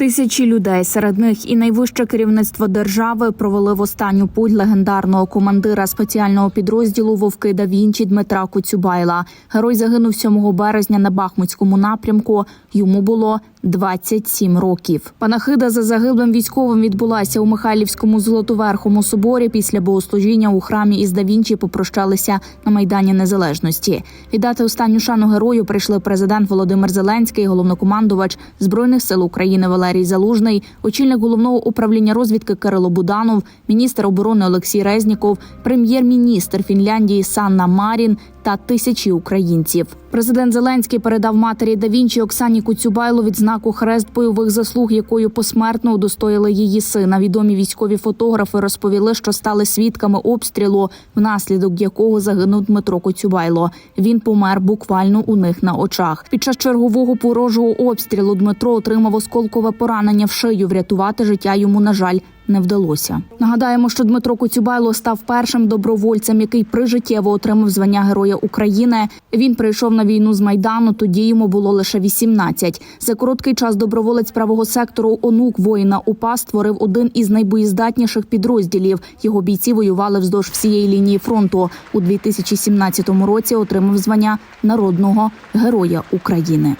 Тисячі людей, серед них і найвище керівництво держави, провели в останню путь легендарного командира спеціального підрозділу Вовки да Вінчі Дмитра Коцюбайла. Герой загинув 7 березня на Бахмутському напрямку. Йому було 27 років. Панахида за загиблим військовим відбулася у Михайлівському золотоверхому соборі. Після богослужіння у храмі із да Вінчі попрощалися на майдані Незалежності. Віддати останню шану герою прийшли президент Володимир Зеленський, головнокомандувач збройних сил України Валерій Залужний, очільник головного управління розвідки Кирило Буданов, міністр оборони Олексій Резніков, прем'єр-міністр Фінляндії Санна Марін та тисячі українців. Президент Зеленський передав матері да Вінчі Оксані Куцюбайло відзнаку хрест бойових заслуг, якою посмертно удостоїли її сина. Відомі військові фотографи розповіли, що стали свідками обстрілу, внаслідок якого загинув Дмитро Коцюбайло. Він помер буквально у них на очах. Під час чергового порожого обстрілу Дмитро отримав осколкове поранення в шию. Врятувати життя йому, на жаль, не вдалося. Нагадаємо, що Дмитро Коцюбайло став першим добровольцем, який прижиттєво отримав звання Героя України. Він прийшов на війну з майдану. Тоді йому було лише 18. За короткий час доброволець правого сектору онук воїна УПА створив один із найбоєздатніших підрозділів. Його бійці воювали вздовж всієї лінії фронту. У 2017 році отримав звання народного героя України.